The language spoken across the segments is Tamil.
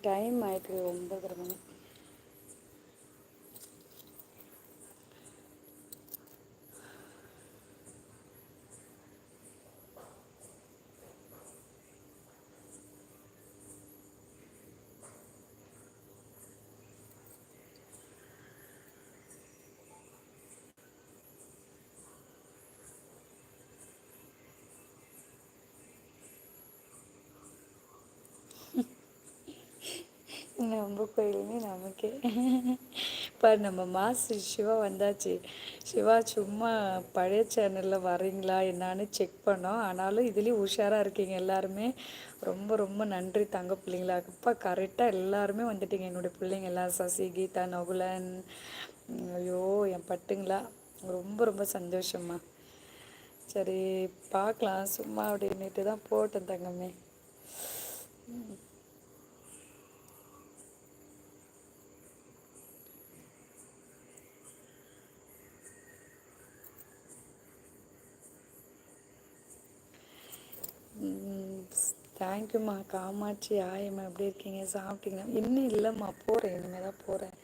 டைம் ஆயிட்டு ஒன்பதரை மணி. நம்ம கோயிலுமே நமக்கே. இப்போ நம்ம மாஸ்டர் சிவா வந்தாச்சு. சிவா சும்மா பழைய சேனலில் வரீங்களா? என்னான்னு செக் பண்ணோம். ஆனாலும் இதுலேயும் உஷாராக இருக்கீங்க எல்லாருமே. ரொம்ப ரொம்ப நன்றி தங்க பிள்ளைங்களா அப்பா கரெக்டாக எல்லாருமே வந்துட்டீங்க. என்னுடைய பிள்ளைங்க எல்லாம் சசி கீதா நகுலன். ஐயோ என் பட்டுங்களா? ரொம்ப ரொம்ப சந்தோஷம்மா. சரி பார்க்கலாம். சும்மா அப்படின்னுட்டு தான் போட்டேன் தங்கமே. தேங்க்யூம்மா. காமாட்சி ஆயம்மா எப்படி இருக்கீங்க? சாப்பிட்டீங்க இன்னும் இல்லைம்மா. போகிறேன் இனிமேல் தான் போகிறேன்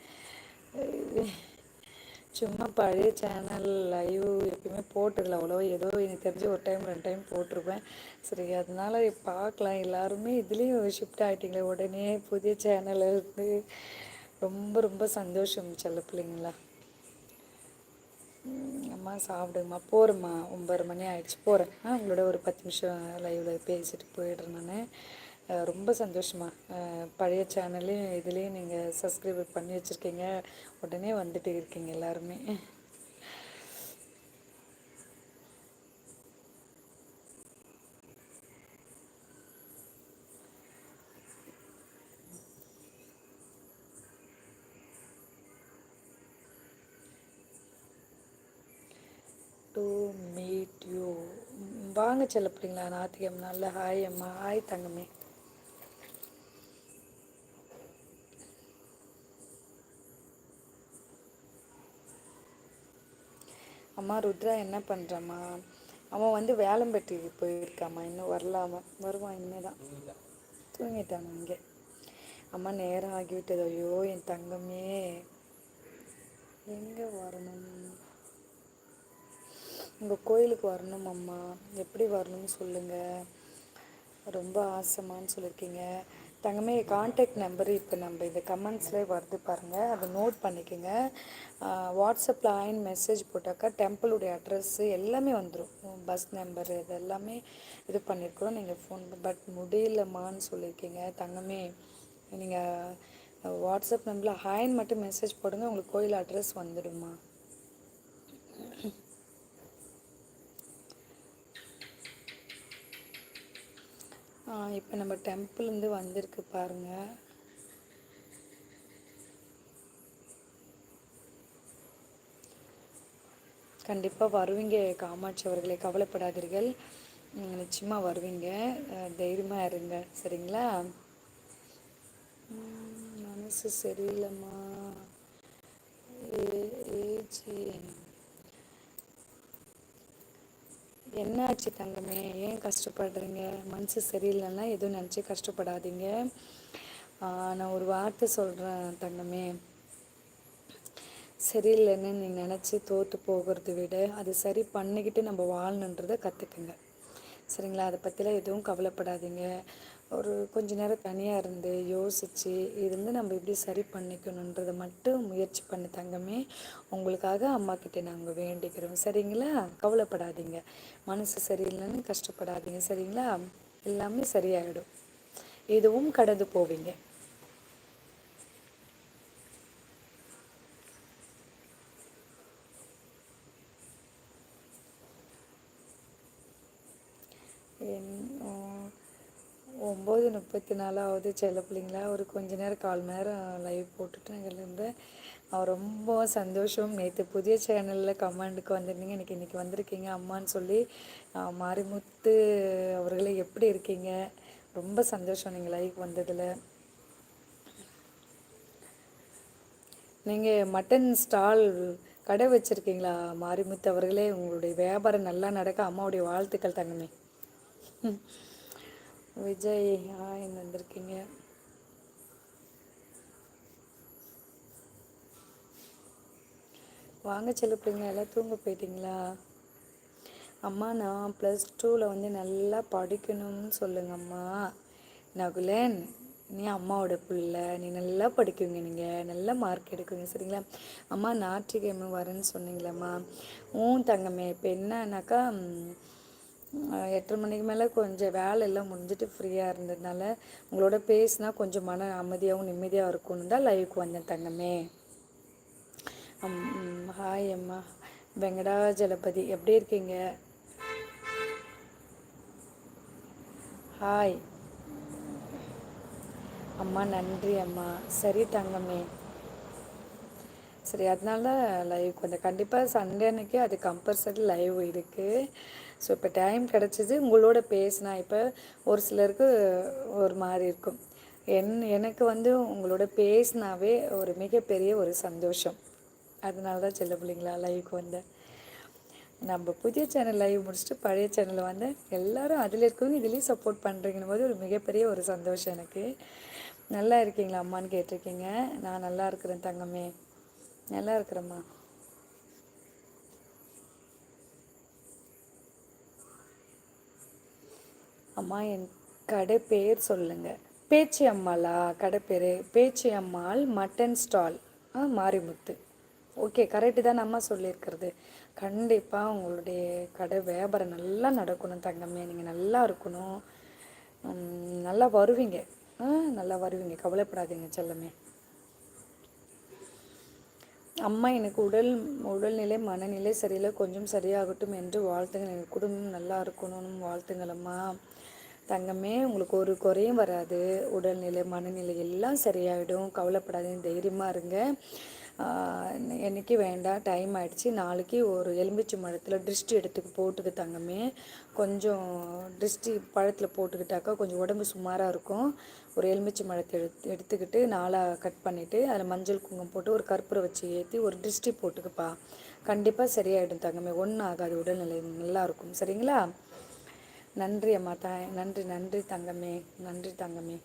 சும்மா பழைய சேனல் லைவ் எப்பயுமே போட்டதில்ல அவ்வளோ ஏதோ எனக்கு தெரிஞ்சு ஒரு டைம் ரெண்டு டைம் போட்டிருப்பேன். சரி அதனால பார்க்கலாம். எல்லாருமே இதுலேயும் ஷிஃப்ட் ஆகிட்டீங்களே உடனே புதிய சேனல் இருந்து ரொம்ப ரொம்ப சந்தோஷம் செல்ல பிள்ளைங்களா அம்மா சாப்பிடுங்கம்மா. போகிறேம்மா ஒம்பது மணி ஆயிடுச்சு. போகிறேன் ஆ உங்களோட ஒரு பத்து நிமிஷம் லைவில் பேசிட்டு போயிடுறேன் நான். ரொம்ப சந்தோஷமா பழைய சேனல்லையும் இதுலேயும் நீங்கள் சப்ஸ்கிரைப் பண்ணி வச்சுருக்கீங்க. உடனே வந்துட்டு இருக்கீங்க எல்லாருமே டு மீட் யூ வாங்க செல்ல பிள்ளைங்களா நாத்திகம் நல்ல ஹாய் அம்மா. ஹாய் தங்கமே. அம்மா ருத்ரா என்ன பண்ணுறம்மா அவன் வந்து வேலம்பட்டிக்கு போயிருக்காம்மா. இன்னும் வரலாமா வருவான் இனிமே தான் தூங்கிட்டாங்க இங்கே. அம்மா நேரம் ஆகிவிட்டது. ஐயோ என் தங்கமே. எங்கே வரணும்? உங்கள் கோயிலுக்கு வரணும் அம்மா. எப்படி வரணும்னு சொல்லுங்கள் ரொம்ப ஆசைமான்னு சொல்லியிருக்கீங்க. தங்கமே கான்டாக்ட் நம்பரு இப்போ நம்ம இந்த கமெண்ட்ஸ்லேயே வருது பாருங்கள் அதை நோட் பண்ணிக்கோங்க. வாட்ஸ்அப்பில் ஆயின் மெசேஜ் போட்டாக்கா டெம்பிளுடைய அட்ரஸ்ஸு எல்லாமே வந்துடும் பஸ் நம்பரு இது எல்லாமே இது பண்ணியிருக்கிறோம் நீங்கள் ஃபோன் பட் முடியலம்மான்னு சொல்லியிருக்கீங்க. தங்கமே நீங்கள் வாட்ஸ்அப் நம்பரில் ஹாயின் மட்டும் மெசேஜ் போடுங்க. உங்களுக்கு கோயில் அட்ரஸ் வந்துடுமா இப்போ நம்ம டெம்பிள்லேருந்து வந்திருக்கு பாருங்கள் கண்டிப்பாக வருவீங்க காமாட்சி அவர்களை. கவலைப்படாதீர்கள். நீங்கள் நிச்சயமாக வருவீங்க. தைரியமாக இருங்க. சரிங்களா? மனசு சரியில்லைம்மா. ஏஜி என்னாச்சு தங்கமே? ஏன் கஷ்டப்படுறீங்க? மனசு சரியில்லைன்னா எதுவும் நினச்சி கஷ்டப்படாதீங்க. நான் ஒரு வார்த்தை சொல்கிறேன் தங்கமே. சரியில்லைன்னு நீங்கள் நினச்சி தோற்று போகிறத விட அது சரி பண்ணிக்கிட்டு நம்ம வாழணுன்றதை கற்றுக்குங்க சரிங்களா? அதை பற்றிலாம் எதுவும் கவலைப்படாதீங்க. ஒரு கொஞ்ச நேரம் தனியாக இருந்து யோசித்து இருந்து நம்ம எப்படி சரி பண்ணிக்கணுன்றதை மட்டும் முயற்சி பண்ணி தங்கமே உங்களுக்காக அம்மாக்கிட்ட நாங்கள் வேண்டிக்கிறோம். சரிங்களா? கவலைப்படாதீங்க. மனசு சரியில்லைன்னு கஷ்டப்படாதீங்க. சரிங்களா? எல்லாமே சரியாயிடும். எதுவும் கடந்து போவீங்க ஒம்பது முப்பத்தி நாலாவது செல்ல பிள்ளைங்களா ஒரு கொஞ்ச நேரம் கால் நேரம் லைவ் போட்டுட்டு நாங்கள் இருந்தேன். அவன் ரொம்ப சந்தோஷம். நேற்று புதிய சேனலில் கமெண்டுக்கு வந்திருந்தீங்க. எனக்கு இன்றைக்கி வந்திருக்கீங்க அம்மான்னு சொல்லி. மாரிமுத்து அவர்களே எப்படி இருக்கீங்க? ரொம்ப சந்தோஷம் நீங்கள் லைவ் வந்ததில். நீங்கள் மட்டன் ஸ்டால் கடை வச்சுருக்கீங்களா? மாரிமுத்து அவர்களே உங்களுடைய வியாபாரம் நல்லா நடக்க அம்மாவுடைய வாழ்த்துக்கள் தங்கமே. விஜய் ஹாய் வந்திருக்கீங்க? வாங்க செல்ல பிள்ளைங்க எல்லாம் தூங்க போயிட்டீங்களா? அம்மா நான் ப்ளஸ் டூவில் வந்து நல்லா படிக்கணும்னு சொல்லுங்கம்மா நகுலன் நீ அம்மாவோட பிள்ளை நீ நல்லா படிக்குவீங்க நீங்கள் நல்லா மார்க் எடுக்குவீங்க சரிங்களா? அம்மா ஞாயிற்றுக்கிழமை வரேன்னு சொன்னீங்களேம்மா ஊன் தங்கமே இப்போ என்னன்னாக்கா எட்டரை மணிக்கு மேலே கொஞ்சம் வேலை எல்லாம் முடிஞ்சிட்டு ஃப்ரீயாக இருந்ததுனால உங்களோட பேசினா கொஞ்சம் மன அமைதியாகவும் நிம்மதியாக இருக்கும்னு தான் லைவுக்கு வந்தேன் தங்கமே. ஹாய் அம்மா. வெங்கடாஜலபதி எப்படி இருக்கீங்க? ஹாய் அம்மா நன்றி அம்மா. சரி தங்கமே. சரி அதனால லைவ் கொஞ்சம் கண்டிப்பாக சண்டே அன்னைக்கு அது கம்பல்சரி லைவ் இருக்குது ஸோ இப்போ டைம் கிடச்சிது உங்களோட பேசினா இப்போ ஒரு சிலருக்கு ஒரு மாதிரி இருக்கும். என் எனக்கு வந்து உங்களோட பேசினாவே ஒரு மிகப்பெரிய ஒரு சந்தோஷம். அதனால தான் செல்ல பிள்ளைங்களா லைவுக்கு வந்தேன் நம்ம புதிய சேனல் லைவ் முடிச்சுட்டு பழைய சேனலில் வந்து எல்லோரும் அதில் இருக்கவங்க இதுலேயும் சப்போர்ட் பண்ணுறீங்கன்னு போது ஒரு மிகப்பெரிய ஒரு சந்தோஷம் எனக்கு. நல்லா இருக்கீங்களா அம்மான்னு கேட்டிருக்கீங்க. நான் நல்லா இருக்கிறேன் தங்கமே. நல்லா இருக்கிறம்மா. அம்மா என் கடை பேர் சொல்லுங்க. பேச்சி அம்மாளா? கடை பேர்? பேச்சி அம்மாள் மட்டன் ஸ்டால் ஆ மாரிமுத்து. ஓகே கரெக்டு தான் அம்மா சொல்லியிருக்கிறது. கண்டிப்பாக உங்களுடைய கடை வியாபாரம் நல்லா நடக்கணும் தங்கம்மே. நீங்கள் நல்லா இருக்கணும். நல்லா வருவீங்க. நல்லா வருவீங்க. கவலைப்படாதீங்க செல்லமே அம்மா எனக்கு உடல் உடல்நிலை மனநிலை சரியில்லை. கொஞ்சம் சரியாகட்டும் என்று வாழ்த்துங்கள். எனக்கு குடும்பம் நல்லா இருக்கணும்னு வாழ்த்துங்களம்மா தங்கமே உங்களுக்கு ஒரு குறையும் வராது. உடல்நிலை மனநிலை எல்லாம் சரியாயிடும். கவலைப்படாதீங்க. தைரியமாக இருங்க. என்றைக்கு வேண்டாம் டைம் ஆகிடுச்சி நாளைக்கு ஒரு எலும்பிச்சி மரத்தில் திருஷ்டி எடுத்துக்கு போட்டுக்கு தங்கமே. கொஞ்சம் திருஷ்டி பழத்தில் போட்டுக்கிட்டாக்கா கொஞ்சம் உடம்பு சுமாராக இருக்கும். ஒரு எலுமிச்சி மரத்தை எடுத்து எடுத்துக்கிட்டு நாளாக கட் பண்ணிவிட்டு அதில் மஞ்சள் குங்குமம் போட்டு ஒரு கற்பூரை வச்சு ஏற்றி ஒரு திருஷ்டி போட்டுக்குப்பா. கண்டிப்பாக சரியாயிடும் தங்கமே. ஒன்றும் ஆகாது. உடல்நிலை நல்லாயிருக்கும் சரிங்களா? நன்றி அம்மா த நன்றி நன்றி தங்கமே. நன்றி தங்கமே.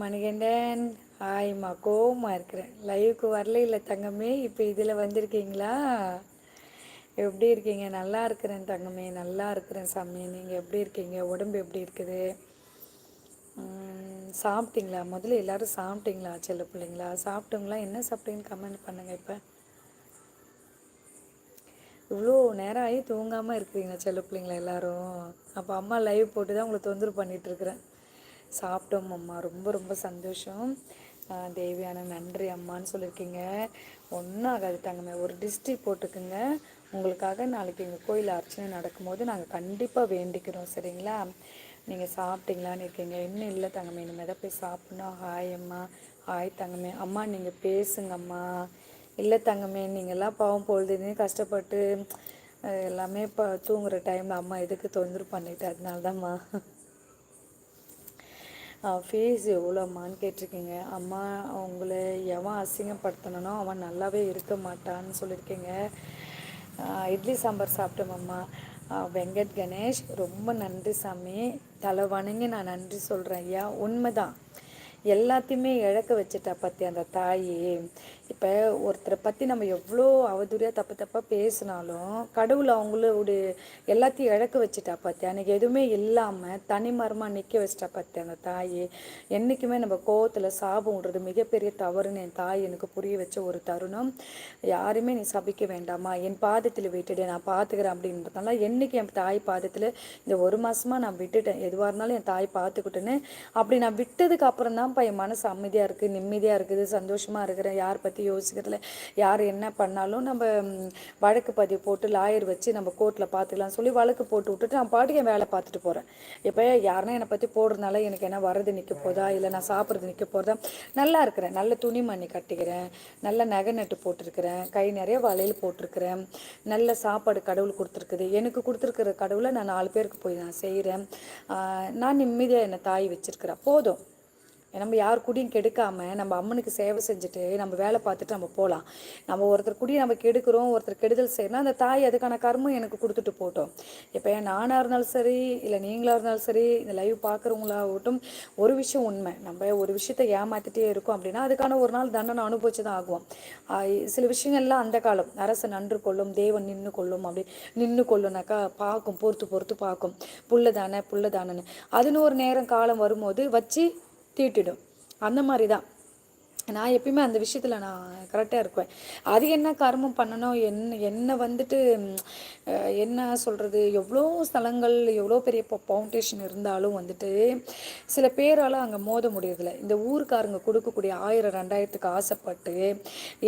மணிகண்டன் ஹாய்மா கோவமாக இருக்கிறேன். லைவுக்கு வரல இல்லை தங்கமே. இப்போ இதில் வந்திருக்கீங்களா? எப்படி இருக்கீங்க? நல்லா இருக்கிறேன் தங்கமே. நல்லா இருக்கிறேன் சாமி. நீங்கள் எப்படி இருக்கீங்க? உடம்பு எப்படி இருக்குது? சாப்பிட்டீங்களா? முதல்ல எல்லோரும் சாப்பிட்டீங்களா செல்ல பிள்ளைங்களா? சாப்பிட்டுங்களா என்ன சாப்பிட்டீங்கன்னு கமெண்ட் பண்ணுங்கள் இப்போ. இவ்வளோ நேரம் ஆகி தூங்காமல் இருக்கிறீங்க செல்ல பிள்ளைங்களா எல்லோரும். அப்போ அம்மா லைவ் போட்டு தான் உங்களை தொந்தரவு பண்ணிகிட்ருக்குறேன் சாப்பிட்டோம் அம்மா. ரொம்ப ரொம்ப சந்தோஷம். தேவியான நன்றி அம்மான்னு சொல்லியிருக்கீங்க. ஒன்றும் ஆகாது தங்கமே. ஒரு டிஸ்ட்ரிக் போட்டுக்குங்க. உங்களுக்காக நாளைக்கு எங்கள் கோயில் அர்ச்சனை நடக்கும்போது நாங்கள் கண்டிப்பாக வேண்டிக்கிறோம். சரிங்களா? நீங்கள் சாப்பிட்டீங்களான்னு இருக்கீங்க. இன்னும் இல்லை தங்கமே. இனிமேல் தான் போய் சாப்பிட்ணும். ஹாய் அம்மா. ஹாய் தங்கமே. அம்மா நீங்கள் பேசுங்கம்மா இல்லை தங்கமே நீங்கள்லாம் பாவம் பொழுதுன்னு கஷ்டப்பட்டு எல்லாமே இப்போ தூங்குகிற டைமில் அம்மா எதுக்கு தொந்தரவு பண்ணிட்டு அதனால தான்மா ஃபீஸ் எவ்வளோம்மான்னு கேட்டிருக்கீங்க. அம்மா அவங்கள எவன் அசிங்கப்படுத்தணும் அவன் நல்லாவே இருக்க மாட்டான்னு சொல்லியிருக்கீங்க. இட்லி சாம்பார் சாப்பிட்டோம் வெங்கட் கணேஷ் ரொம்ப நன்றி சாமி. தலை வணங்கி நான் நன்றி சொல்கிறேன் ஐயா. உண்மைதான். எல்லாத்தையுமே இழக்க வச்சுட்டா பற்றி அந்த தாயே? இப்போ ஒருத்தரை பற்றி நம்ம எவ்வளோ அவதூறியாக தப்பு தப்பாக பேசினாலும் கடவுள் அவங்களோட எல்லாத்தையும் இழக்க வச்சுட்டா பார்த்தி அன்றைக்கி எதுவுமே இல்லாமல் தனிமரமாக நிற்க வச்சிட்டா பார்த்தி அந்த தாய்? என்றைக்குமே நம்ம கோவத்தில் சாபம் விடுறது மிகப்பெரிய தவறுன்னு என் தாய் எனக்கு புரிய வச்ச ஒரு தருணம். யாருமே நீ சபிக்க வேண்டாமா? என் பாதத்தில் விட்டுடு நான் பார்த்துக்கிறேன் அப்படின்றதுனால என்றைக்கு என் தாய் பாதத்தில் இந்த ஒரு மாதமாக நான் விட்டுட்டேன் எதுவாக இருந்தாலும் என் தாய் பார்த்துக்கிட்டேன்னு அப்படி நான் விட்டதுக்கு அப்புறம் தான் தான்ப்பா என் மனசு அமைதியாக இருக்குது நிம்மதியாக இருக்குது சந்தோஷமாக இருக்கிறேன் யார் பற்றி யோசிக்கிறதுல. யார் என்ன பண்ணாலும் நம்ம வழக்கு பதிவு போட்டு லாயர் வச்சு நம்ம கோர்ட்டில் பார்த்துக்கலாம் சொல்லி வழக்கு போட்டு விட்டுட்டு நான் பாட்டுக்கு என் வேலை பார்த்துட்டு போகிறேன் இப்போ யாருன்னா என்னை பற்றி போடுறதுனால எனக்கு என்ன வரது நிற்க போதா இல்லை நான் சாப்பிட்றது நிற்க போகிறதா நல்லா இருக்கிறேன். நல்ல துணி மண்ணி கட்டிக்கிறேன். நல்ல நகை நட்டு போட்டிருக்கிறேன். கை நிறைய வளையல் போட்டிருக்கிறேன். நல்ல சாப்பாடு கடவுள் கொடுத்துருக்குது. எனக்கு கொடுத்துருக்குற கடவுளை நான் நாலு பேருக்கு போய் நான் செய்கிறேன் நான் நிம்மதியாக என்னை தாய் வச்சுருக்கிறேன் போதும். நம்ம யார் குடியும் கெடுக்காம நம்ம அம்மனுக்கு சேவை செஞ்சுட்டு நம்ம வேலை பார்த்துட்டு நம்ம போகலாம் நம்ம ஒருத்தர் குடியை நம்ம கெடுக்கிறோம் ஒருத்தர் கெடுதல் செய்யணும் அந்த தாய் அதுக்கான கர்மம் எனக்கு கொடுத்துட்டு போட்டோம் இப்போ நானாக இருந்தாலும் சரி இல்லை நீங்களாக இருந்தாலும் சரி இந்த லைவ் பார்க்குறவங்களாகட்டும் ஒரு விஷயம் உண்மை. நம்ம ஒரு விஷயத்தை ஏமாத்திட்டே இருக்கோம் அப்படின்னா அதுக்கான ஒரு நாள் தண்டனை அனுபவிச்சு தான் ஆகுவோம். சில விஷயங்கள்லாம் அந்த காலம். அரசு நன்று கொள்ளும் தேவன் நின்று கொள்ளும் அப்படி. நின்று கொள்ளுனாக்கா பார்க்கும் பொறுத்து பொறுத்து பார்க்கும். புல்ல தானே அதுன்னு ஒரு நேரம் காலம் வரும்போது வச்சு தீட்டிடும். அந்த மாதிரி தான் நான் எப்பயுமே அந்த விஷயத்தில் நான் கரெக்டாக இருப்பேன். அது என்ன கர்மம் பண்ணணும்? என்ன என்ன வந்துட்டு என்ன சொல்கிறது எவ்வளோ ஸ்தலங்கள் எவ்வளோ பெரிய ஃபவுண்டேஷன் இருந்தாலும் வந்துட்டு சில பேரால் அங்கே மோத முடியறதில்ல. இந்த ஊருக்காரங்க கொடுக்கக்கூடிய ஆயிரம் ரெண்டாயிரத்துக்கு ஆசைப்பட்டு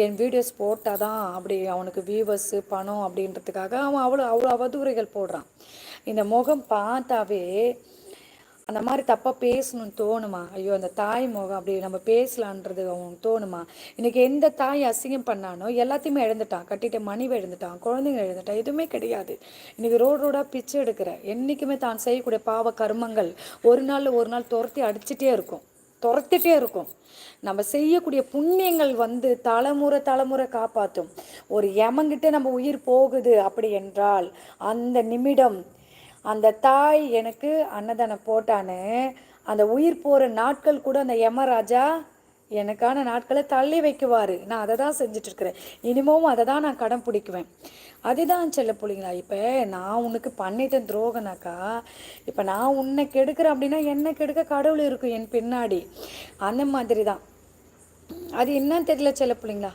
என் வீடியோஸ் போட்டால் தான் அப்படி அவனுக்கு வியூவர்ஸு பணம் அப்படின்றதுக்காக அவன் அவ்வளோ அவ்வளோ அவதூறைகள் போடுறான். இந்த முகம் பார்த்தாவே அந்த மாதிரி தப்பாக பேசணும்னு தோணுமா? ஐயோ அந்த தாய் முகம் அப்படி நம்ம பேசலான்றது அவனுக்கு தோணுமா? இன்றைக்கி எந்த தாய் அசிங்கம் பண்ணானோ எல்லாத்தையுமே எழுந்துட்டான் கட்டிட்ட மணிவை எழுந்துட்டான் குழந்தைங்க எழுந்துட்டான் எதுவுமே கிடையாது. இன்றைக்கி ரோடு ரோடாக பிச்சை எடுக்கிற என்றைக்குமே தான் செய்யக்கூடிய பாவ கர்மங்கள் ஒரு நாள் ஒரு நாள் துரத்தி அடிச்சுட்டே இருக்கும். துரத்திட்டே இருக்கும். நம்ம செய்யக்கூடிய புண்ணியங்கள் வந்து தலைமுறை தலைமுறை காப்பாற்றும் ஒரு யமங்கிட்ட நம்ம உயிர் போகுது அப்படி என்றால் அந்த நிமிடம் அந்த தாய் எனக்கு அன்னதானம் போட்டான்னு அந்த உயிர் போகிற நாட்கள் கூட அந்த யமராஜா எனக்கான நாட்களை தள்ளி வைக்குவார். நான் அதை தான் செஞ்சிட்ருக்கிறேன் இனிமேவும் அதை தான் நான் கடன் பிடிக்குவேன். அதுதான் செல்ல பிள்ளைங்களா இப்போ நான் உனக்கு பண்ணிட்டேன் துரோகனாக்கா இப்போ நான் உன்னை கெடுக்கிறேன் அப்படின்னா என்ன கெடுக்க கடவுள் இருக்கும் என் பின்னாடி. அந்த மாதிரி தான் அது என்னன்னு தெரியல செல்ல பிள்ளைங்களா?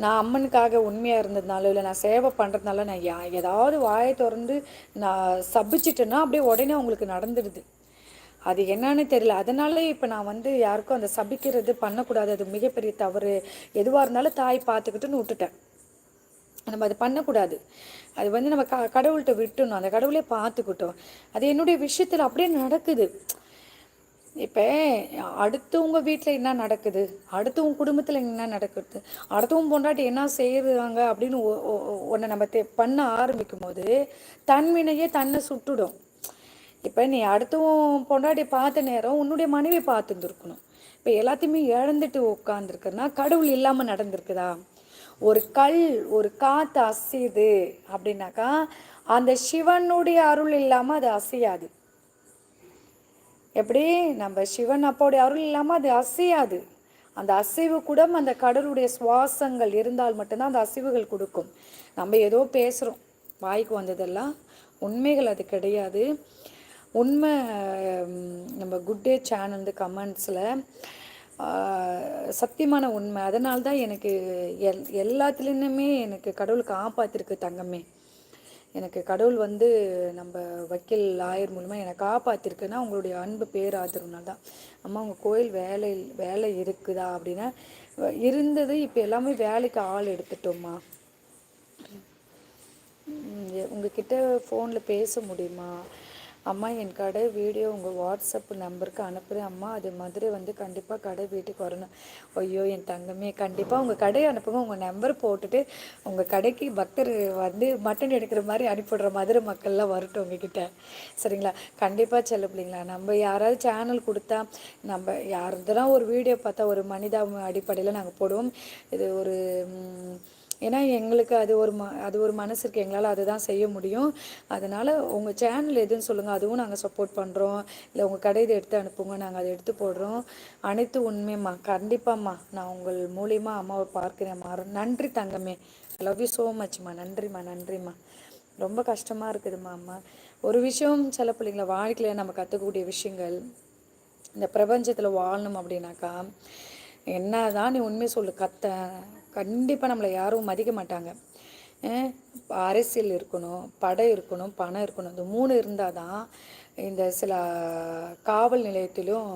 நான் அம்மனுக்காக உண்மையாக இருந்ததுனால இல்லை நான் சேவை பண்ணுறதுனால நான் யா ஏதாவது வாயை திறந்து நான் சபிச்சிட்டேன்னா அப்படியே உடனே அவங்களுக்கு நடந்துடுது. அது என்னன்னு தெரியல. அதனால இப்போ நான் வந்து யாருக்கும் அந்த சபிக்கிறது பண்ணக்கூடாது. அது மிகப்பெரிய தவறு. எதுவாக இருந்தாலும் தாய் பார்த்துக்கிட்டுன்னு விட்டுட்டேன். நம்ம அது பண்ணக்கூடாது. அது வந்து நம்ம க கடவுள்கிட்ட விட்டுணும். அந்த கடவுளே பார்த்துக்கிட்டோம். அது என்னுடைய விஷயத்தில் அப்படியே நடக்குது. இப்போ அடுத்தவங்க வீட்டில் என்ன நடக்குது? அடுத்தவங்க குடும்பத்தில் என்ன நடக்குது? அடுத்தவங்க பொண்டாட்டி என்ன செய்கிறாங்க அப்படின்னு ஒன்றை நம்ம தே பண்ண ஆரம்பிக்கும் போது தன்வினையே தன்னை சுட்டுடும். இப்போ நீ அடுத்தவன் பொண்டாட்டி பார்த்த நேரம் உன்னுடைய மனைவி பார்த்துருந்துருக்கணும். இப்போ எல்லாத்தையுமே இழந்துட்டு உட்காந்துருக்குன்னா கடவுள் இல்லாமல் நடந்திருக்குதா? ஒரு கல் ஒரு காற்று அசையுது அப்படின்னாக்கா அந்த சிவனுடைய அருள் இல்லாமல் அது அசையாது. எப்படி? நம்ம சிவன் அப்பாவுடைய அருள் இல்லாமல் அது அசையாது. அந்த அசைவு கூட அந்த கடலுடைய சுவாசங்கள் இருந்தால் மட்டும்தான் அந்த அசைவுகள் கொடுக்கும். நம்ம ஏதோ பேசுகிறோம் வாய்க்கு வந்ததெல்லாம் உண்மைகள் அது கிடையாது. உண்மை நம்ம குட் டே சேனல் கமெண்ட்ஸில் சத்தியமான உண்மை. அதனால்தான் தான் எனக்கு எல் எல்லாத்துலேயுமே எனக்கு கடவுள் காப்பாற்றிருக்கு தங்கமே. எனக்கு கடவுள் வந்து நம்ம வக்கீல் லாயர் மூலமாக என்னை காப்பாற்றிருக்குன்னா உங்களுடைய அன்பு பேராதரவுனால தான். அம்மா உங்கள் கோயில் வேலை வேலை இருக்குதா அப்படின்னா இருந்தது இப்போ எல்லாமே வேலைக்கு ஆள் எடுத்துட்டோம்மா. உங்ககிட்ட ஃபோனில் பேச முடியுமா? அம்மா என் கடை வீடியோ உங்கள் வாட்ஸ்அப் நம்பருக்கு அனுப்புகிறேன் அம்மா. அது மதுரை வந்து கண்டிப்பாக கடை வீட்டுக்கு வரணும். ஐயோ என் தங்கமே. கண்டிப்பாக உங்கள் கடை அனுப்புங்க. உங்கள் நம்பர் போட்டுட்டு உங்கள் கடைக்கு பக்தர் வந்து மட்டன் எடுக்கிற மாதிரி அனுப்பிவிடுற மதுரை மக்கள்லாம் வரட்டும் உங்ககிட்ட. சரிங்களா? கண்டிப்பாக செல்ல பிள்ளைங்களா நம்ம யாராவது சேனல் கொடுத்தா நம்ம யாருந்தெல்லாம் ஒரு வீடியோ பார்த்தா ஒரு மனிதா அடிப்படையில் நாங்கள் போடுவோம். இது ஒரு ஏன்னா எங்களுக்கு அது ஒரு ம அது ஒரு மனசு இருக்குது எங்களால் அதுதான் செய்ய முடியும். அதனால் உங்கள் சேனல் எதுன்னு சொல்லுங்கள் அதுவும் நாங்கள் சப்போர்ட் பண்ணுறோம் இல்லை உங்கள் கடை எடுத்து அனுப்புங்க. நாங்கள் அதை எடுத்து போடுறோம். அனைத்து உண்மையம்மா கண்டிப்பாம்மா. நான் உங்கள் மூலியமாக அம்மாவை பார்க்குறேம்மா நன்றி தங்கமே. லவ் யூ ஸோ மச்மா நன்றிம்மா நன்றிம்மா. ரொம்ப கஷ்டமாக இருக்குதுமா அம்மா. ஒரு விஷயம் சில பிள்ளைங்கள வாழ்க்கையில் நம்ம கற்றுக்கக்கூடிய விஷயங்கள் இந்த பிரபஞ்சத்தில் வாழணும் அப்படின்னாக்கா என்ன தான் நீ உண்மையை சொல்லு கத்த கண்டிப்பாக நம்மளை யாரும் மதிக்க மாட்டாங்க. அரசியல் இருக்கணும் படம் இருக்கணும் பணம் இருக்கணும் இந்த மூணு இருந்தால் தான் இந்த சில காவல் நிலையத்திலும்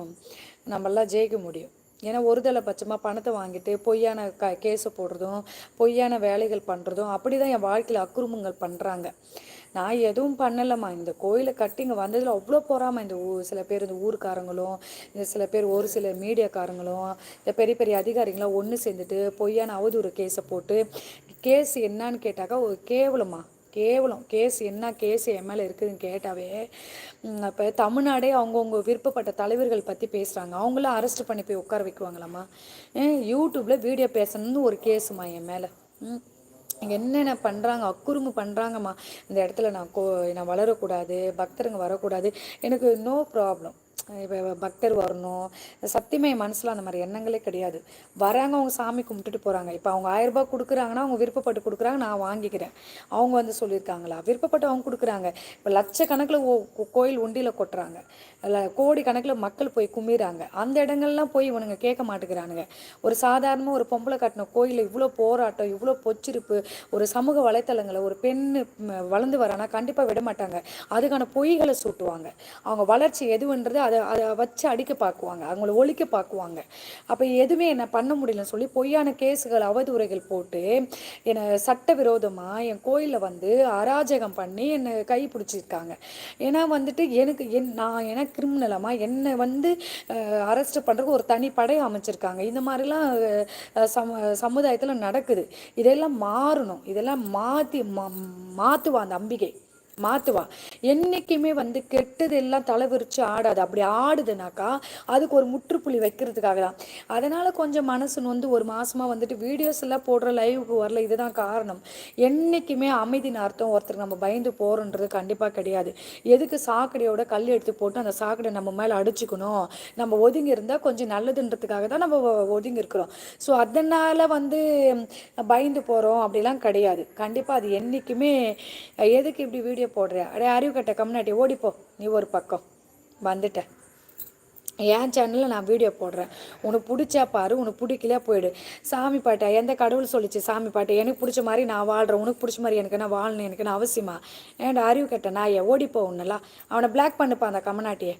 நம்மளாம் ஜெயிக்க முடியும். ஏன்னா ஒருதலை பட்சமாக பணத்தை வாங்கிட்டு பொய்யான க கேஸை போடுறதும் பொய்யான வேலைகள் பண்ணுறதும் அப்படி தான் என் வாழ்க்கையில் அக்குறுமங்கள் பண்ணுறாங்க நான் எதுவும் பண்ணலம்மா. இந்த கோயிலை கட்டி இங்கே வந்ததில் அவ்வளோ போகாமல் இந்த ஊ சில பேர் இந்த ஊருக்காரங்களும் இந்த சில பேர் ஒரு சில மீடியாக்காரங்களும் இந்த பெரிய பெரிய அதிகாரிங்களாம் ஒன்று சேர்ந்துட்டு பொய்யான அவதூறு கேஸை போட்டு கேஸ் என்னான்னு கேட்டாக்கா ஒரு கேவலமா கேவலம். கேஸ் என்ன கேஸ் என் மேலே இருக்குதுன்னு கேட்டாவே இப்போ தமிழ்நாடே அவங்கவுங்க விருப்பப்பட்ட தலைவர்கள் பற்றி பேசுகிறாங்க அவங்களாம் அரெஸ்ட் பண்ணி போய் உட்கார வைக்குவாங்களாம்மா. யூடியூப்பில் வீடியோ பேசணும்னு ஒரு கேஸுமா என் மேலே. ம். என்னென்ன பண்ணுறாங்க அக்குறும்பு பண்ணுறாங்கம்மா இந்த இடத்துல நான் கோ நான் வளரக்கூடாது பக்தருங்க வரக்கூடாது. எனக்கு நோ ப்ராப்ளம் இப்போ பக்தர் வரணும். சத்தியமே மனசில் அந்த மாதிரி எண்ணங்களே கிடையாது. வராங்க அவங்க சாமி கும்பிட்டுட்டு போகிறாங்க இப்போ அவங்க ஆயிரரூபா கொடுக்குறாங்கன்னா அவங்க விருப்பப்பட்டு கொடுக்குறாங்க நான் வாங்கிக்கிறேன். அவங்க வந்து சொல்லியிருக்காங்களா? விருப்பப்பட்டு அவங்க கொடுக்குறாங்க. இப்போ லட்சக்கணக்கில் கோயில் உண்டியில் கொட்டுறாங்க. இல்லை கோடி கணக்கில் மக்கள் போய் கும்பிடுறாங்க அந்த இடங்கள்லாம் போய் இவனுங்க கேட்க மாட்டேங்கிறானுங்க. ஒரு சாதாரணமாக ஒரு பொம்பளை கட்டின கோயிலில் இவ்வளோ போராட்டம் இவ்வளோ பொச்சிருப்பு ஒரு சமூக வலைத்தளங்களை ஒரு பெண் வளர்ந்து வரானா கண்டிப்பாக விட மாட்டாங்க. அதுக்கான பொய்களை சூட்டுவாங்க. அவங்க வளர்ச்சி எதுவுன்றது அதை அதை வச்சு அடிக்க பார்க்குவாங்க. அவங்கள ஒழிக்க பார்க்குவாங்க. அப்போ எதுவுமே என்ன பண்ண முடியலன்னு சொல்லி பொய்யான கேஸுகள் அவதூறைகள் போட்டு என்னை சட்டவிரோதமாக என் கோயிலில் வந்து அராஜகம் பண்ணி என்னை கை பிடிச்சிருக்காங்க. ஏன்னா வந்துட்டு எனக்கு என் நான் ஏன்னா கிரிமினலமாக என்னை வந்து அரெஸ்ட் பண்ணுறதுக்கு ஒரு தனி படை அமைச்சிருக்காங்க. இந்த மாதிரிலாம் சம சமுதாயத்தில் நடக்குது. இதெல்லாம் மாறணும். இதெல்லாம் மாற்றி மா மாற்றுவான் அந்த அம்பிகை. மாற்றுவா என்றைக்குமே வந்து கெட்டது எல்லாம் தலை விரித்து ஆடாது. அப்படி ஆடுதுனாக்கா அதுக்கு ஒரு முற்றுப்புள்ளி வைக்கிறதுக்காக தான் அதனால் கொஞ்சம் மனசு வந்து ஒரு மாதமாக வந்துட்டு வீடியோஸ் எல்லாம் போடுற லைவுக்கு வரல. இதுதான் காரணம். என்றைக்குமே அமைதியின் அர்த்தம் ஒருத்தருக்கு நம்ம பயந்து போகிறோன்றது கண்டிப்பாக கிடையாது. எதுக்கு சாக்கடையோட கல் எடுத்து போட்டு அந்த சாக்கடை நம்ம மேலே அடிச்சுக்கணும்? நம்ம ஒதுங்கி இருந்தால் கொஞ்சம் நல்லதுன்றதுக்காக தான் நம்ம ஒதுங்கி இருக்கிறோம். ஸோ அதனால் வந்து பயந்து போகிறோம் அப்படிலாம் கிடையாது. கண்டிப்பாக அது என்றைக்குமே எதுக்கு இப்படி வீடியோ வீடியோ போடுற. அடே அறிவு கட்ட கம்னாட்டி ஓடிப்போ. நீ ஒரு பக்கம். வந்துட்ட. என் சேனலில் நான் வீடியோ போடுறேன். உனக்கு பிடிச்சா பாரு உனக்கு பிடிக்கலையா போயிடு. சாமி பாட்டை எந்த கடவுள் சொல்லிச்சு சாமி பாட்டை? எனக்கு பிடிச்ச மாதிரி நான் வாழ்கிறேன் உனக்கு பிடிச்ச மாதிரி எனக்கு என்ன வாழணும். எனக்கு என்ன அவசியமா? ஏன்டா அறிவு கட்ட நான் ஓடிப்போ உன்னெல்லாம். அவனை பிளாக் பண்ணுப்பா அந்த கம்மநாட்டியை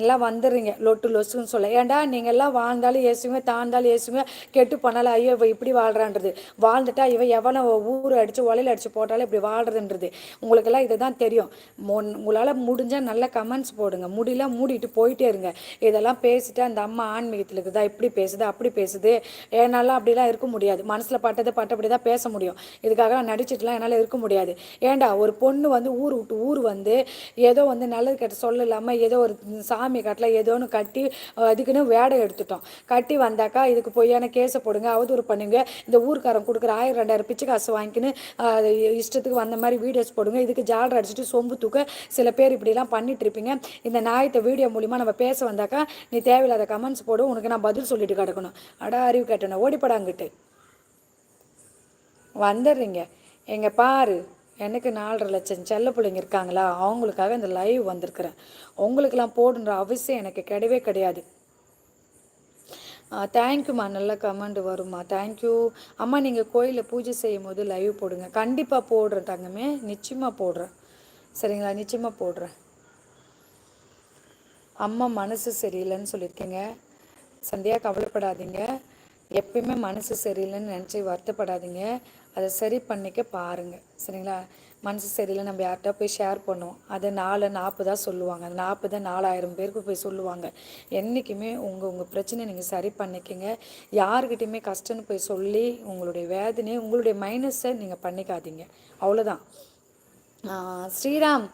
எல்லாம் வந்துடுறீங்க லொட்டு லொசுன்னு சொல்ல. ஏன்டா நீங்கள் எல்லாம் வாழ்ந்தாலும் ஏசுங்க தாழ்ந்தாலும் ஏசுங்க கெட்டு பண்ணாலும் ஐயோ இவ இப்படி வாழ்கிறான்றது வாழ்ந்துட்டா இவன் எவனை ஊர் அடித்து ஒலையில் அடித்து போட்டாலும் இப்படி வாழ்கிறதுன்றது உங்களுக்கெல்லாம் இதை தான் தெரியும் உங்களால் முடிஞ்சால் நல்ல கமெண்ட்ஸ் போடுங்க. முடியல மூடிட்டு போயிட்டே இருங்க. இதெல்லாம் பேசிட்டு அந்த அம்மா ஆன்மீகத்தில் இருக்குதா? இப்படி பேசுது? அப்படி பேசுது? என்னால் அப்படிலாம் இருக்க முடியாது. மனசில் பட்டதை பட்டபடி தான் பேச முடியும். இதுக்காக நான் நடிச்சிட்டுலாம் என்னால் இருக்க முடியாது. ஏன்டா ஒரு பொண்ணு வந்து ஊர் விட்டு ஊர் வந்து ஏதோ வந்து நல்லது கெட்ட சொல்ல இல்லாமல் ஏதோ ஒரு சா சாமி கட்டில் ஏதோ ஒன்று கட்டி அதுக்குன்னு வேடை எடுத்துட்டோம். கட்டி வந்தாக்கா இதுக்கு பொய்யான கேஸை போடுங்க அவதூறு பண்ணுங்க. இந்த ஊருக்காரன் கொடுக்குற ஆயிரம் ரெண்டாயிரம் பிச்சை காசு வாங்கிக்கின்னு இஷ்டத்துக்கு வந்த மாதிரி வீடியோஸ் போடுங்க. இதுக்கு ஜாலர் அடிச்சுட்டு சொம்பு தூக்க சில பேர் இப்படிலாம் பண்ணிட்டு இருப்பீங்க. இந்த நாயத்தை வீடியோ மூலிமா நம்ம பேச வந்தாக்கா நீ தேவையில்லாத கமெண்ட்ஸ் போடும் உனக்கு நான் பதில் சொல்லிட்டு கிடக்கணும். அடா அறிவு கேட்டேன் ஓடிப்படாங்கிட்டு வந்துடுறீங்க. எங்கள் பாரு. எனக்கு நாலரை லட்சம் செல்ல பிள்ளைங்க இருக்காங்களா? அவங்களுக்காக இந்த லைவ் வந்திருக்கிறேன். உங்களுக்கெல்லாம் போடுன்ற அவசியம் எனக்கு கிடையவே கிடையாது. தேங்க்யூம்மா நல்ல கமெண்ட் வருமா தேங்க்யூ அம்மா நீங்கள் கோயிலில் பூஜை செய்யும் போது லைவ் போடுங்க. கண்டிப்பாக போடுறேன் தங்கமே. நிச்சயமாக போடுறேன். சரிங்களா? நிச்சயமாக போடுறேன். அம்மா மனசு சரியில்லைன்னு சொல்லியிருக்கீங்க. சந்தியா கவலைப்படாதீங்க. எப்பயுமே மனசு சரியில்லைன்னு நினச்சி வருத்தப்படாதீங்க. அதை சரி பண்ணிக்க பாருங்கள் சரிங்களா? மனசு சரியில்லை நம்ம யார்கிட்ட போய் ஷேர் பண்ணுவோம்? அதை நாலு நாற்பதாக சொல்லுவாங்க. அந்த நாற்பது நாலாயிரம் பேருக்கு போய் சொல்லுவாங்க. என்றைக்குமே உங்கள் உங்கள் பிரச்சனை நீங்கள் சரி பண்ணிக்கங்க. யாருக்கிட்டையுமே கஷ்டம்னு போய் சொல்லி உங்களுடைய வேதனையை உங்களுடைய மைனஸை நீங்கள் பண்ணிக்காதீங்க. அவ்வளோதான் ஸ்ரீராம்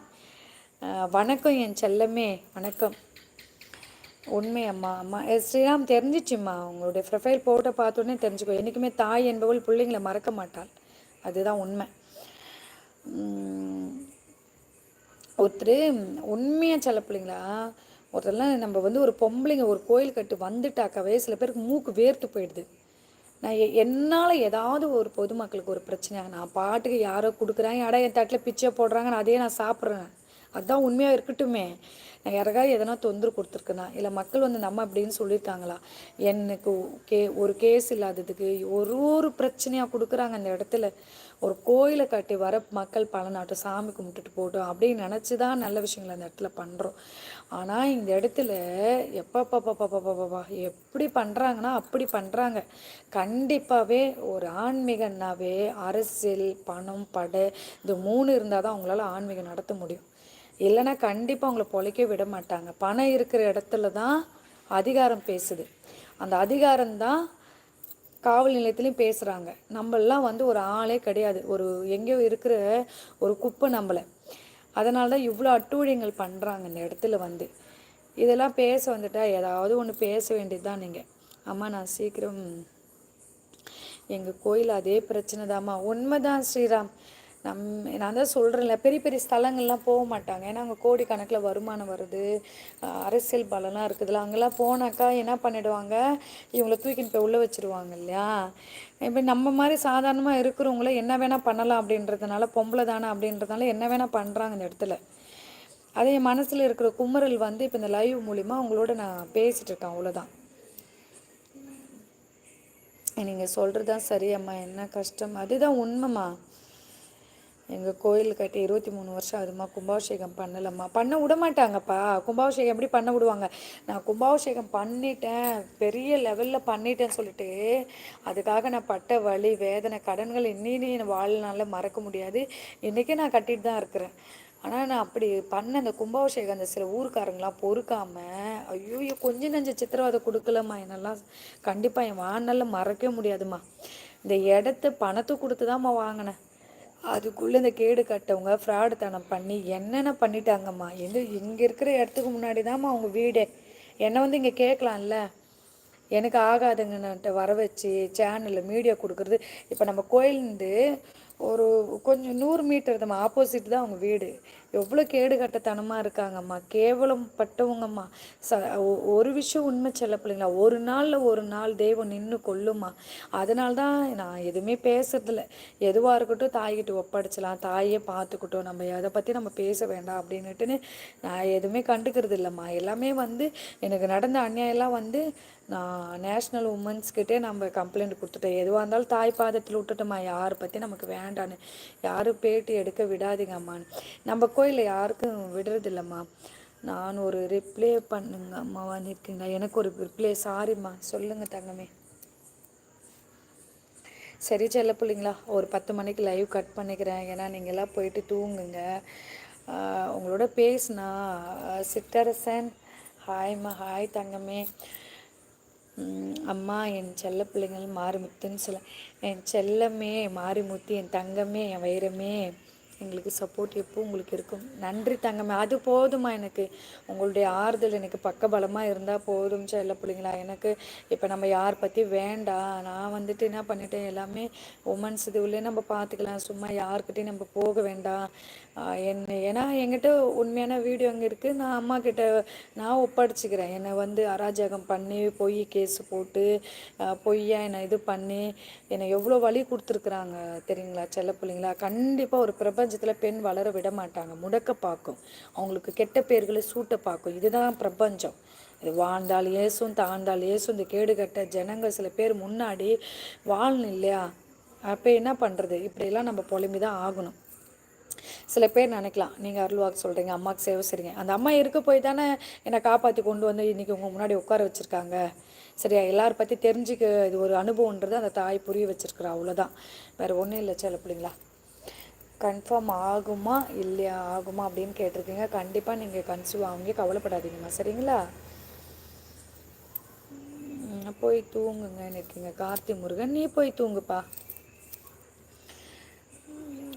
வணக்கம் என் செல்லமே. வணக்கம். உண்மை அம்மா அம்மா. ஸ்ரீராம் தெரிஞ்சிச்சும்மா. உங்களுடைய ப்ரொஃபைல் போட்டோ பார்த்தோன்னே தெரிஞ்சுக்கோ. என்றைக்குமே தாய் என்பவள் பிள்ளைங்களை மறக்க மாட்டாள். அதுதான் உண்மை. ஒருத்தர் உண்மையாக சொல்ல பிள்ளைங்களா? ஒருத்தர்லாம் நம்ம வந்து ஒரு பொம்பளைங்க ஒரு கோயில் கட்டு வந்துட்டாக்காவே சில பேருக்கு மூக்கு வேர்த்து போயிடுது. நான் என்னால் ஏதாவது ஒரு பொதுமக்களுக்கு ஒரு பிரச்சனையாக நான் பாட்டுக்கு யாரோ கொடுக்குறாங்க யாரோ என் தட்டில் பிச்சை போடுறாங்க நான் அதையே நான் சாப்பிட்றேன். அதுதான் உண்மையாக இருக்கட்டுமே. நான் யாருக்காவது எதனா தொந்தரவு கொடுத்துருக்கேனா இல்லை மக்கள் வந்து நம்ம அப்படின்னு சொல்லியிருக்காங்களா எனக்கு கே ஒரு கேஸ் இல்லாததுக்கு ஒரு ஒரு பிரச்சனையாக கொடுக்குறாங்க அந்த இடத்துல. ஒரு கோயிலை கட்டி வர மக்கள் பல நாட்டு சாமி கும்பிட்டுட்டு போட்டோம் அப்படின்னு நினச்சி தான் நல்ல விஷயங்களை அந்த இடத்துல பண்ணுறோம் ஆனால் இந்த இடத்துல எப்பப்பப்பப்பப்பப்பா எப்படி பண்ணுறாங்கன்னா அப்படி பண்ணுறாங்க கண்டிப்பாகவே ஒரு ஆன்மீகன்னாவே அரசியல் பணம் படை இந்த மூணு இருந்தால் தான் அவங்களால ஆன்மீகம் நடத்த முடியும். இல்லைன்னா கண்டிப்பாக அவங்கள பொழைக்க விட மாட்டாங்க. பணம் இருக்கிற இடத்துல தான் அதிகாரம் பேசுது. அந்த அதிகாரம் தான் காவல் நிலையத்துலேயும் பேசுகிறாங்க நம்மளாம் வந்து ஒரு ஆளே கிடையாது. ஒரு எங்கேயோ இருக்கிற ஒரு குப்பை நம்மளை. அதனால தான் இவ்வளோ அட்டூழியங்கள் பண்ணுறாங்க இந்த இடத்துல வந்து. இதெல்லாம் பேச வந்துட்டா ஏதாவது ஒன்று பேச வேண்டியது தான் நீங்கள் அம்மா நான் சீக்கிரம் எங்கள் கோயில் அதே பிரச்சனை தாம்மா உண்மைதான் ஸ்ரீராம். நம் நான் தான் சொல்கிறேன்ல பெரிய பெரிய ஸ்தலங்கள்லாம் போக மாட்டாங்க. ஏன்னா அங்கே கோடிக்கணக்கில் வருமானம் வருது. அரசியல் பலம்லாம் இருக்குதுல்ல அங்கெல்லாம் போனாக்கா என்ன பண்ணிடுவாங்க? இவங்கள தூக்கின்னு போய் உள்ளே வச்சிருவாங்க இல்லையா? இப்போ நம்ம மாதிரி சாதாரணமாக இருக்கிறவங்கள என்ன வேணால் பண்ணலாம் அப்படின்றதுனால பொம்பளை தானே அப்படின்றதுனால என்ன வேணால் பண்ணுறாங்க இந்த இடத்துல. அதே என் மனசில் இருக்கிற குமரல் வந்து இப்போ இந்த லைவ் மூலிமா அவங்களோட நான் பேசிகிட்டு இருக்கேன். அவ்வளோதான் நீங்கள் சொல்கிறது தான் சரியம்மா என்ன கஷ்டம்? அதுதான் உண்மைம்மா. எங்கள் கோயில் கட்டி இருபத்தி மூணு வருஷம் ஆகுதும்மா. கும்பாபிஷேகம் பண்ணலம்மா. பண்ண விட மாட்டாங்கப்பா. கும்பாபிஷேகம் எப்படி பண்ண விடுவாங்க? நான் கும்பாபிஷேகம் பண்ணிட்டேன். பெரிய லெவலில் பண்ணிட்டேன்னு சொல்லிட்டு அதுக்காக நான் பட்ட வழி வேதனை கடன்கள் இன்னும் என் வாழ்நாளில் மறக்க முடியாது. இன்றைக்கே நான் கட்டிட்டு தான் இருக்கிறேன். ஆனால் நான் அப்படி பண்ண அந்த கும்பாபிஷேகம் அந்த சில ஊருக்காரங்களாம் பொறுக்காம ஐயோ கொஞ்சம் நஞ்ச சித்திரவதை கொடுக்கலம்மா. என்னெல்லாம் கண்டிப்பாக என் வாழ்நாளில் மறக்கவே முடியாதும்மா. இந்த இடத்த பணத்தை கொடுத்து தான்மா வாங்கினேன். அதுக்குள்ளே இந்த கேடு கட்டவங்க ஃப்ராடு தனம் பண்ணி என்னென்ன பண்ணிட்டாங்கம்மா? எந்த இங்கே இருக்கிற இடத்துக்கு முன்னாடி தான்மா அவங்க வீடே. என்னை வந்து இங்கே கேட்கலாம்ல எனக்கு ஆகாதுங்கன்னுட்டு வர வச்சு சேனலில் மீடியா கொடுக்குறது. இப்போ நம்ம கோயிலேருந்து ஒரு கொஞ்சம் நூறு மீட்டர் நம்ம ஆப்போசிட் தான் அவங்க வீடு. எவ்வளோ கேடு கட்டத்தனமாக இருக்காங்கம்மா. கேவலம் பட்டவங்கம்மா ச ஒ- ஒரு விஷயம் உண்மை செல்ல பிள்ளைங்களா ஒரு நாளில் ஒரு நாள் தெய்வம் நின்று கொல்லுமா. அதனால தான் நான் எதுவுமே பேசுறதில்ல. எதுவாக இருக்கட்டும் தாய்கிட்ட ஒப்படைச்சலாம். தாயே பார்த்துக்கிட்டோம். நம்ம அதை பற்றி நம்ம பேச வேண்டாம் அப்படின்னுட்டுன்னு நான் எதுவுமே கண்டுக்கிறது இல்லைம்மா எல்லாமே வந்து எனக்கு நடந்த அநியாயம்லாம் வந்து நான் நேஷ்னல் உமன்ஸ்கிட்டே நம்ம கம்ப்ளைண்ட் கொடுத்துட்டோம் எதுவாக இருந்தாலும் தாய் பாதத்தில் விட்டுட்டோம்மா. யாரை பற்றி நமக்கு வேண்டான்னு. யாரும் பேட்டி எடுக்க விடாதீங்கம்மான்னு. நம்ம கோயிலை யாருக்கும் விடுறதில்லம்மா. நான் ஒரு ரிப்ளே பண்ணுங்க அம்மா வந்துருக்கீங்க எனக்கு ஒரு ரிப்ளே சாரிம்மா சொல்லுங்க தங்கமே. சரி செல்ல பிள்ளைங்களா ஒரு பத்து மணிக்கு லைவ் கட் பண்ணிக்கிறேன். ஏன்னா நீங்கள்லாம் போயிட்டு தூங்குங்க. உங்களோட பேசுனா சித்தரசன் சிற்றரசன். ஹாய்மா ஹாய் தங்கமே. அம்மா என் செல்ல பிள்ளைங்கள் மாரிமுத்துன்னு சொல்ல என் செல்லமே மாரிமுத்து என் தங்கமே என் வைரமே. எங்களுக்கு சப்போர்ட் எப்போ உங்களுக்கு இருக்கும். நன்றி தங்கமே. அது போதுமா எனக்கு. உங்களுடைய ஆறுதல் எனக்கு பக்கபலமாக இருந்தால் போதும் செல்ல பிள்ளைங்களா. எனக்கு இப்போ நம்ம யார் பற்றி வேண்டாம் நான் வந்துட்டு என்ன பண்ணிட்டேன்? எல்லாமே உமன்ஸ் இதுவுலேயே நம்ம பார்த்துக்கலாம். சும்மா யாருக்கிட்டையும் நம்ம போக வேண்டாம் ஆஹ் என்ன ஏன்னா என்கிட்ட உண்மையான வீடியோ அங்கே இருக்குது நான் அம்மா கிட்ட நான் ஒப்படைச்சிக்கிறேன். என்னை வந்து அராஜகம் பண்ணி பொய் கேஸ் போட்டு பொய்யா என்னை இது பண்ணி என்னை எவ்வளோ வழி கொடுத்துருக்குறாங்க தெரியுங்களா செல்ல பிள்ளைங்களா? கண்டிப்பாக ஒரு பிரபஞ்சத்தில் பெண் வளர விட மாட்டாங்க. முடக்க பார்க்கும். அவங்களுக்கு கெட்ட பேர்களை சூட்ட பார்க்கும். இதுதான் பிரபஞ்சம். இது வாழ்ந்தால் ஏசும் தாழ்ந்தால் ஏசும் இந்த கேடுகட்ட ஜனங்கள் சில பேர் முன்னாடி வாழணும் இல்லையா? அப்போ என்ன பண்ணுறது இப்படியெல்லாம் நம்ம புலம்பி தான் ஆகணும். சில பேர் நினைக்கலாம் நீங்கள் அருள்வாக்கு சொல்கிறீங்க அம்மாவுக்கு சேவை செய்றீங்க. அந்த அம்மா இருக்க போய் தானே என்னை காப்பாற்றி கொண்டு வந்து இன்றைக்கி உங்கள் முன்னாடி உட்கார வச்சுருக்காங்க. சரியா? எல்லார் பற்றி தெரிஞ்சுக்க இது ஒரு அனுபவன்றது அந்த தாய் புரிய வச்சுருக்குறா. அவ்வளோதான் வேறு ஒன்றும் இல்லை சில பிள்ளைங்களா கன்ஃபார்ம் ஆகுமா இல்லையா ஆகுமா அப்படின்னு கேட்டிருக்கீங்க. கண்டிப்பாக நீங்கள் கன்சீவ் ஆகுங்க கவலைப்படாதீங்கம்மா. சரிங்களா? போய் தூங்குங்கன்னு இருக்கீங்க. கார்த்தி முருகன் நீ போய் தூங்குப்பா.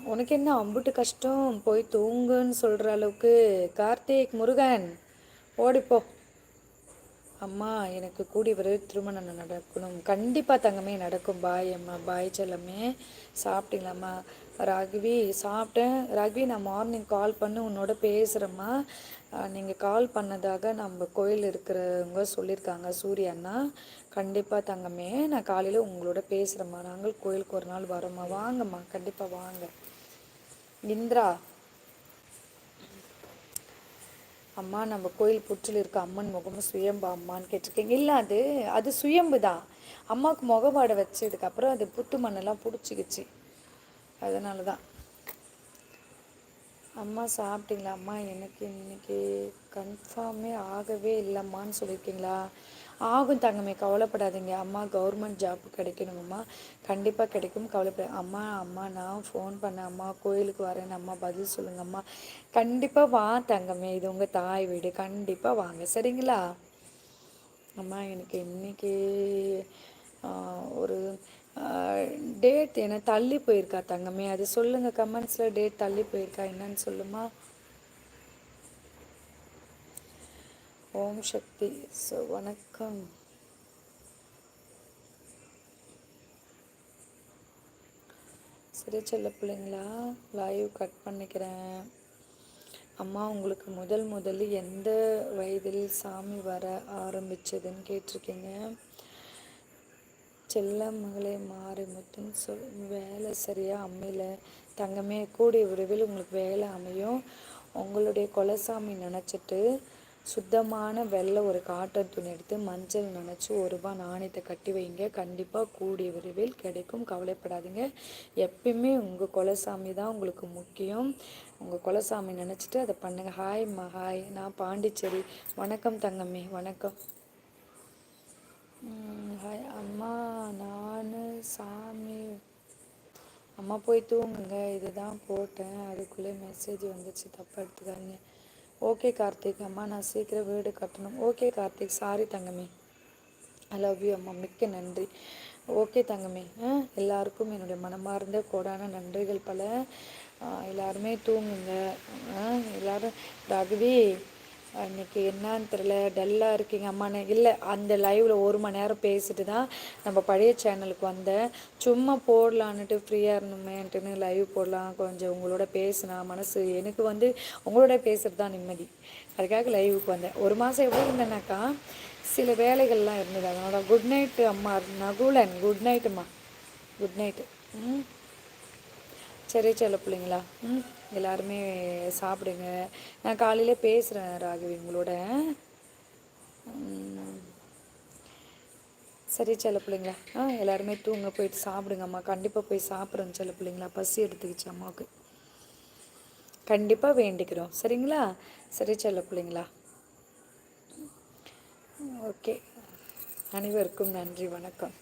உனக்கு என்ன அம்புட்டு கஷ்டம்? போய் தூங்குன்னு சொல்கிற அளவுக்கு. கார்த்திக் முருகன் ஓடிப்போ அம்மா எனக்கு கூடி வர திருமணம் நடக்கணும். கண்டிப்பாக தங்கமே நடக்கும். பாய் அம்மா பாய் செல்லமே. சாப்பிட்டீங்களாம்மா? ராகவி சாப்பிட்டேன். ராகவி நான் மார்னிங் கால் பண்ணி உன்னோட பேசுகிறேம்மா நீங்கள் கால் பண்ணதாக நம்ம கோயில் இருக்கிறவங்க சொல்லியிருக்காங்க சூரியன்னா கண்டிப்பாக தங்கமே நான் காலையில் உங்களோட பேசுகிறேம்மா நாங்கள் கோயிலுக்கு ஒரு நாள் வரோம்மா. வாங்கம்மா கண்டிப்பாக வாங்க. இந்திரா. அம்மா நம்ம கோயில் புற்றில் இருக்க அம்மன் முகமும் சுயம்பா அம்மான்னு கேட்டிருக்கீங்க. இல்லை அது அது சுயம்பு தான் அம்மாவுக்கு முகபாடை வச்சதுக்கப்புறம் அது புத்து மண்ணெல்லாம் பிடிச்சிக்கிச்சு. அதனால தான் அம்மா சாப்பிட்டீங்களா? அம்மா எனக்கு இன்னைக்கு கன்ஃபார்மே ஆகவே இல்லைம்மான்னு சொல்லியிருக்கீங்களா? ஆகும் தங்கமே கவலைப்படாதீங்க. அம்மா கவர்மெண்ட் ஜாப் கிடைக்கணுமம்மா கண்டிப்பாக கிடைக்கும் கவலைப்பட அம்மா அம்மா நான் ஃபோன் பண்ணேன். அம்மா கோயிலுக்கு வரேன் அம்மா பதில் சொல்லுங்கள் அம்மா. கண்டிப்பாக வா தங்கமே இது உங்கள் தாய் வீடு. கண்டிப்பாக வாங்க சரிங்களா? அம்மா எனக்கு இன்னைக்கு ஒரு டேட் என்ன தள்ளி போயிருக்கா தங்கமே? அது சொல்லுங்கள் கமெண்ட்ஸில் டேட் தள்ளி போயிருக்கா என்னன்னு சொல்லுமா? ஓம் சக்தி. ஸோ வணக்கம். சரி செல்ல பிள்ளைங்களா? லைவ் கட் பண்ணிக்கிறேன். அம்மா உங்களுக்கு முதல் முதல் எந்த வயதில் சாமி வர ஆரம்பிச்சதுன்னு கேட்டிருக்கீங்க. செல்ல மகளே மாறிமுத்துன்னு சொல் வேலை சரியாக அமையல. தங்கமே கூடிய விரைவில் உங்களுக்கு வேலை அமையும். உங்களுடைய கொலசாமி நினச்சிட்டு சுத்தமான வெள்ளை ஒரு காட்டன் துணி எடுத்து மஞ்சள் நினச்சி ஒரு ரூபாய் நாணயத்தை கட்டி வைங்க. கண்டிப்பாக கூடிய விரைவில் கிடைக்கும். கவலைப்படாதீங்க. எப்பயுமே உங்கள் குலசாமி தான் உங்களுக்கு முக்கியம். உங்கள் குலசாமி நினச்சிட்டு அதை பண்ணுங்கள் ஹாய்ம்மா ஹாய் நான் பாண்டிச்சேரி. வணக்கம் தங்கம்மி வணக்கம். ஹாய். அம்மா நான் சாமி. அம்மா போய் தூங்குங்க. இதுதான் போட்டேன். அதுக்குள்ளே மெசேஜ் வந்துச்சு. தப்பாக எடுத்துக்காதீங்க. ஓகே கார்த்திக். அம்மா நான் சீக்கிரம் வீடு கட்டணும். ஓகே கார்த்திக். சாரி தங்கமே. ஐ லவ் யூ அம்மா. மிக்க நன்றி. ஓகே தங்கமே. எல்லாருக்கும் என்னுடைய மனமார்ந்த கோடான நன்றிகள் பல. எல்லாருமே தூங்குங்க. எல்லாரும். ரகுவி இன்றைக்கி என்னான்னு தெரில டல்லாக இருக்கீங்க அம்மா இல்லை அந்த லைவில் ஒரு மணி நேரம் பேசிட்டு தான் நம்ம பழைய சேனலுக்கு வந்தேன். சும்மா போடலான்னுட்டு ஃப்ரீயாக இருந்தோமேன்ட்டுன்னு லைவ் போடலாம். கொஞ்சம் உங்களோட பேசினா மனசு எனக்கு வந்து உங்களோட பேசுகிறது தான் நிம்மதி. அதுக்காக லைவுக்கு வந்தேன். ஒரு மாதம் எப்படி இருந்தேனாக்கா சில வேலைகள்லாம் இருந்தது. அதனால் குட் நைட்டு அம்மா நகுலன் குட் நைட்டுமா குட் நைட்டு ம். சரி செல்ல பிள்ளைங்களா? ம் எல்லாருமே சாப்பிடுங்க. நான் காலையில் பேசுகிறேன் ராகவி உங்களோட. சரி செல்ல பிள்ளைங்களா? ஆ எல்லாருமே தூங்க போயிட்டு சாப்பிடுங்க அம்மா. கண்டிப்பாக போய் சாப்பிட்றோம் செல்ல பிள்ளைங்களா. பசி எடுத்துக்கிச்சு அம்மாவுக்கு. கண்டிப்பாக வேண்டிக்கிறோம். சரிங்களா? சரி செல்ல பிள்ளைங்களா? ஓகே. அனைவருக்கும் நன்றி. வணக்கம்.